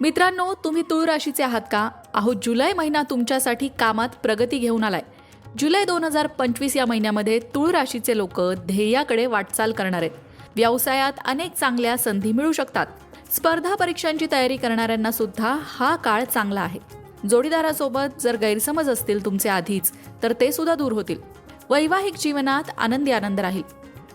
मित्रांनो तुम्ही तुळ राशीचे आहात का? अहो जुलै महिना तुमच्यासाठी कामात प्रगती घेऊन आलाय. जुलै दोन हजार पंचवीस या महिन्यामध्ये तुळ राशीचे लोक ध्येयाकडे वाटचाल करणार आहेत. व्यवसायात अनेक चांगल्या संधी मिळू शकतात. स्पर्धा परीक्षांची तयारी करणाऱ्यांना सुद्धा हा काळ चांगला आहे. जोडीदारासोबत जर गैरसमज असतील तुमचे आधीच तर ते सुद्धा दूर होतील. वैवाहिक जीवनात आनंदी आनंद राहील.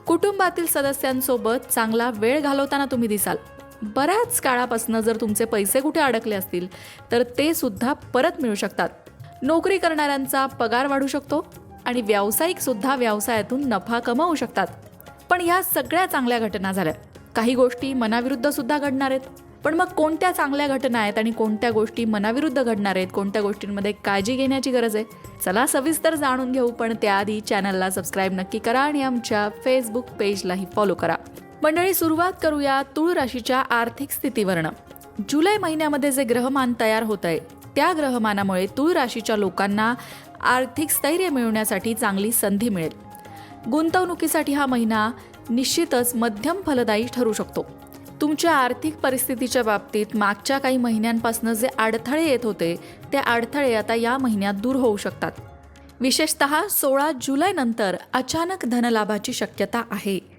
कुटुंबातील सदस्यांसोबत चांगला वेळ घालवताना तुम्ही दिसाल. बऱ्याच काळापासून जर तुमचे पैसे कुठे अडकले असतील तर ते सुद्धा परत मिळू शकतात. नोकरी करणाऱ्यांचा पगार वाढू शकतो आणि व्यावसायिक सुद्धा व्यवसायातून नफा कमावू शकतात. पण ह्या सगळ्या चांगल्या घटना झाल्या. काही गोष्टी मनाविरुद्ध सुद्धा घडणार आहेत. पण मग कोणत्या चांगल्या घटना आहेत आणि कोणत्या गोष्टी मनाविरुद्ध घडणार आहेत? कोणत्या गोष्टींमध्ये काळजी घेण्याची गरज आहे? चला सविस्तर जाणून घेऊ पण त्याआधी चॅनलला सबस्क्राईब नक्की करा आणि आमच्या फेसबुक पेजलाही फॉलो करा. मंडळी सुरुवात करूया तुळ राशीच्या आर्थिक स्थितीवरनं. जुलै महिन्यामध्ये जे ग्रहमान तयार होत आहे त्या ग्रहमानामुळे तुळ राशीच्या लोकांना आर्थिक स्थैर्य मिळवण्यासाठी चांगली संधी मिळेल. गुंतवणुकीसाठी हा महिना निश्चितच मध्यम फलदायी ठरू शकतो. तुमच्या आर्थिक परिस्थितीच्या बाबतीत मागच्या काही महिन्यांपासून जे अडथळे येत होते ते अडथळे आता या महिन्यात दूर होऊ शकतात. विशेषतः सोळा जुलैनंतर अचानक धनलाभाची शक्यता आहे.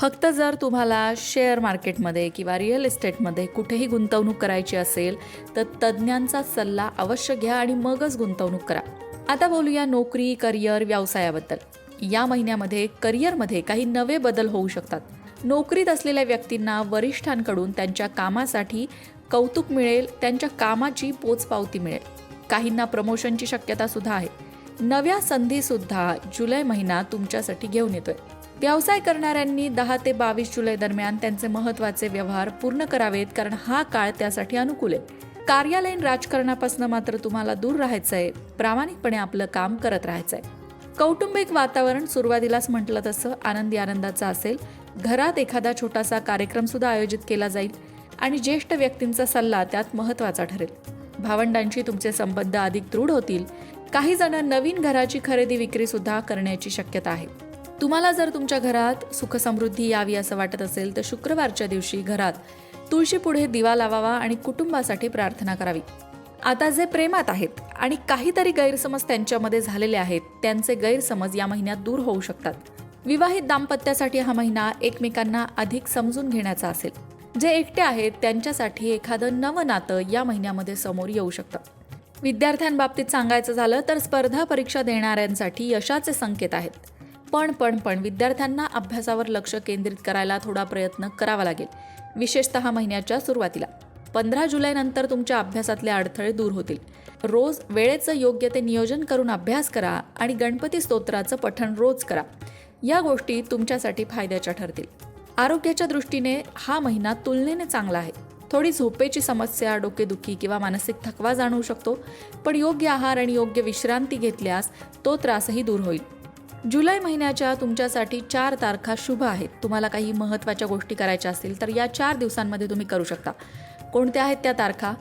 फक्त जर तुम्हाला शेअर मार्केटमध्ये किंवा रिअल इस्टेटमध्ये कुठेही गुंतवणूक करायची असेल तर तज्ज्ञांचा सल्ला अवश्य घ्या आणि मगच गुंतवणूक करा. आता बोलूया नोकरी करिअर व्यवसायाबद्दल. या महिन्यामध्ये करिअरमध्ये काही नवे बदल होऊ शकतात. नोकरीत असलेल्या व्यक्तींना वरिष्ठांकडून त्यांच्या कामासाठी कौतुक मिळेल त्यांच्या कामाची पोचपावती मिळेल. काहींना प्रमोशनची शक्यता सुद्धा आहे. नव्या संधीसुद्धा जुलै महिना तुमच्यासाठी घेऊन येतोय. व्यवसाय करणाऱ्यांनी दहा ते बावीस जुलै दरम्यान त्यांचे महत्त्वाचे व्यवहार पूर्ण करावेत कारण हा काळ त्यासाठी अनुकूल आहे. कार्यालयीन राजकारणापासून मात्र तुम्हाला दूर राहायचं आहे प्रामाणिकपणे आपलं काम करत राहायचं आहे कौटुंबिक वातावरण सुरुवातीलाच म्हटलं तसं आनंदी आनंदाचं असेल. घरात एखादा छोटासा कार्यक्रम सुद्धा आयोजित केला जाईल आणि ज्येष्ठ व्यक्तींचा सल्ला त्यात महत्त्वाचा ठरेल. भावंडांशी तुमचे संबंध अधिक दृढ होतील. काही जण नवीन घराची खरेदी विक्री सुद्धा करण्याची शक्यता आहे. तुम्हाला जर तुमच्या घरात सुखसमृद्धी यावी असं वाटत असेल तर शुक्रवारच्या दिवशी घरात तुळशी पुढे दिवा लावावा आणि कुटुंबासाठी प्रार्थना करावी. आता जे प्रेमात आहेत आणि काहीतरी गैरसमज त्यांच्यामध्ये झालेले आहेत त्यांचे गैरसमज या महिन्यात दूर होऊ शकतात. विवाहित दाम्पत्यासाठी हा महिना एकमेकांना अधिक समजून घेण्याचा असेल. जे एकटे आहेत त्यांच्यासाठी एखादं नवं नातं या महिन्यामध्ये समोर येऊ शकतं. विद्यार्थ्यांबाबतीत सांगायचं झालं तर स्पर्धा परीक्षा देणाऱ्यांसाठी यशाचे संकेत आहेत. पण पण पण विद्यार्थ्यांना अभ्यासावर लक्ष केंद्रित करायला थोडा प्रयत्न करावा लागेल. विशेषतः महिन्याच्या सुरुवातीला. पंधरा जुलैनंतर तुमच्या अभ्यासातले अडथळे दूर होतील. रोज वेळेचं योग्य ते नियोजन करून अभ्यास करा आणि गणपती स्तोत्राचं पठण रोज करा. या गोष्टी तुमच्यासाठी फायद्याच्या ठरतील. आरोग्याच्या दृष्टीने हा महिना तुलनेने चांगला आहे. थोडी झोपेची समस्या डोकेदुखी किंवा मानसिक थकवा जाणवू शकतो पण योग्य आहार आणि योग्य विश्रांती घेतल्यास तो त्रासही दूर होईल. जुलै महिन्याच्या तुमच्यासाठी चार तारखा शुभ आहेत. तुम्हाला काही महत्त्वाच्या गोष्टी करायच्या असतील तर या चार दिवसांमध्ये तुम्ही करू शकता. कोणत्या आहेत त्या तारखा?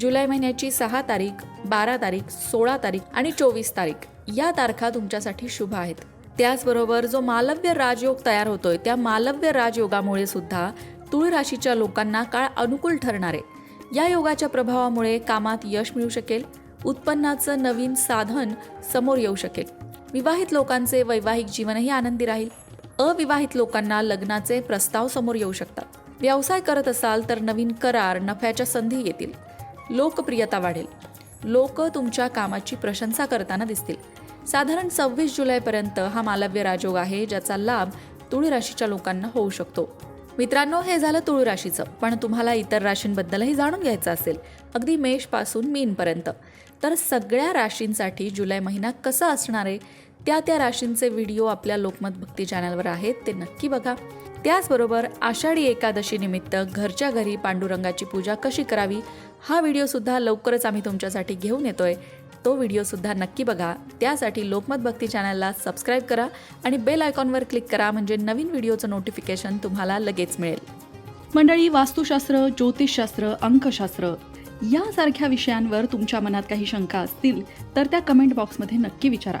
जुलै महिन्याची सहा तारीख बारा तारीख सोळा तारीख आणि चोवीस तारीख. या तारखा तुमच्यासाठी शुभ आहेत. त्याचबरोबर जो मालव्य राजयोग तयार होतोय त्या मालव्य राजयोगामुळे सुद्धा तुळ राशीच्या लोकांना काळ अनुकूल ठरणार. आहे या योगाच्या प्रभावामुळे कामात यश मिळू शकेल उत्पन्नाचं नवीन साधन समोर येऊ शकेल. विवाहित लोकांचे वैवाहिक जीवनही आनंदी राहील. अविवाहित लोकांना लग्नाचे प्रस्ताव समोर येऊ शकतात. व्यवसाय करत असाल तर नवीन करार नफ्याच्या संधी येतील. लोकप्रियता वाढेल. लोक तुमच्या कामाची प्रशंसा करताना दिसतील. साधारण सव्वीस जुलैपर्यंत हा मालव्य राजयोग आहे ज्याचा लाभ तुळ राशीच्या लोकांना होऊ शकतो. मित्रांनो हे झालं तुळ राशीचं पण तुम्हाला इतर राशींबद्दलही जाणून घ्यायचं असेल. अगदी मेषपासून मीनपर्यंत. तर सगळ्या राशींसाठी जुलै महिना कसा असणार आहे? त्या त्या राशींचे व्हिडिओ आपल्या लोकमत भक्ती चॅनलवर आहेत ते नक्की बघा. त्याचबरोबर आषाढी एकादशी निमित्त घरच्या घरी पांडुरंगाची पूजा कशी करावी हा व्हिडिओसुद्धा लवकरच आम्ही तुमच्यासाठी घेऊन येतोय. तो व्हिडिओसुद्धा नक्की बघा. त्यासाठी लोकमत भक्ती चॅनलला सबस्क्राईब करा आणि बेल आयकॉनवर क्लिक करा म्हणजे नवीन व्हिडिओचं नोटिफिकेशन तुम्हाला लगेच मिळेल. मंडळी वास्तुशास्त्र ज्योतिषशास्त्र अंकशास्त्र यासारख्या विषयांवर तुमच्या मनात काही शंका असतील तर त्या कमेंट बॉक्समध्ये नक्की विचारा.